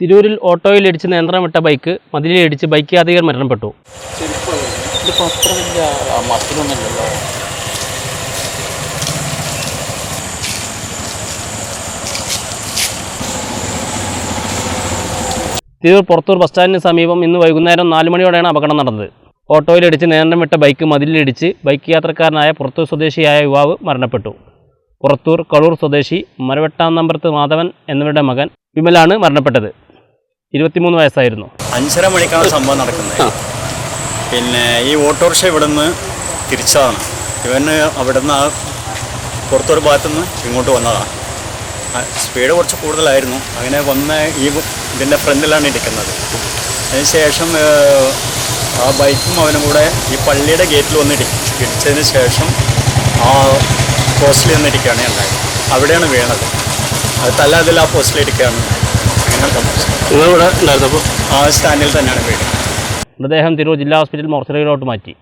തിരൂരിൽ ഓട്ടോയിൽ ഇടിച്ച് നിയന്ത്രണം വിട്ട ബൈക്ക് മതിലിലിടിച്ച് ബൈക്ക് യാത്രികർ മരണപ്പെട്ടു. തിരൂർ പുറത്തൂർ ബസ് സ്റ്റാൻഡിന് സമീപം ഇന്ന് വൈകുന്നേരം നാല് മണിയോടെയാണ് അപകടം നടന്നത്. ഓട്ടോയിലിടിച്ച് നിയന്ത്രണം വിട്ട ബൈക്ക് മതിലിലിടിച്ച് ബൈക്ക് യാത്രക്കാരനായ പുറത്തൂർ സ്വദേശിയായ യുവാവ് മരണപ്പെട്ടു. പുറത്തൂർ കളൂർ സ്വദേശി മരവെട്ടാം നമ്പർത്ത് മാധവൻ എന്നിവരുടെ മകൻ വിമലാണ് മരണപ്പെട്ടത്. ഇരുപത്തിമൂന്ന് വയസ്സായിരുന്നു. അഞ്ചര മണിക്കാണ് സംഭവം നടക്കുന്നത്. പിന്നെ ഈ ഓട്ടോറിക്ഷ ഇവിടുന്ന് തിരിച്ചതാണ്. ഇവന് അവിടുന്ന് ആ പുറത്തൊരു ഭാഗത്തുനിന്ന് ഇങ്ങോട്ട് വന്നതാണ് സ്പീഡ് കുറച്ച് കൂടുതലായിരുന്നു. അങ്ങനെ വന്ന ഈ ഇതിന്റെ ഫ്രണ്ടിലാണ് ഇരിക്കുന്നത്. അതിനുശേഷം ആ ബൈക്കും അവനും കൂടെ ഈ പള്ളിയുടെ ഗേറ്റിൽ വന്ന് ഇടി ഇടിച്ചതിന് ശേഷം ആ പോസ്റ്റിൽ വന്നിരിക്കുകയാണ് ഉണ്ടായത്. അവിടെയാണ് വീണത്. അത് തല അതിൽ ആ പോസ്റ്റിൽ ഇരിക്കുകയാണ്. അങ്ങനെയാണ് നിങ്ങളിവിടെ ഉണ്ടായിരുന്നപ്പോൾ ആ സ്റ്റാൻഡിൽ തന്നെയാണ് വീട്. മൃതദേഹം തിരൂർ ജില്ലാ ഹോസ്പിറ്റൽ മോർച്ചറിയിലോട്ട് മാറ്റി.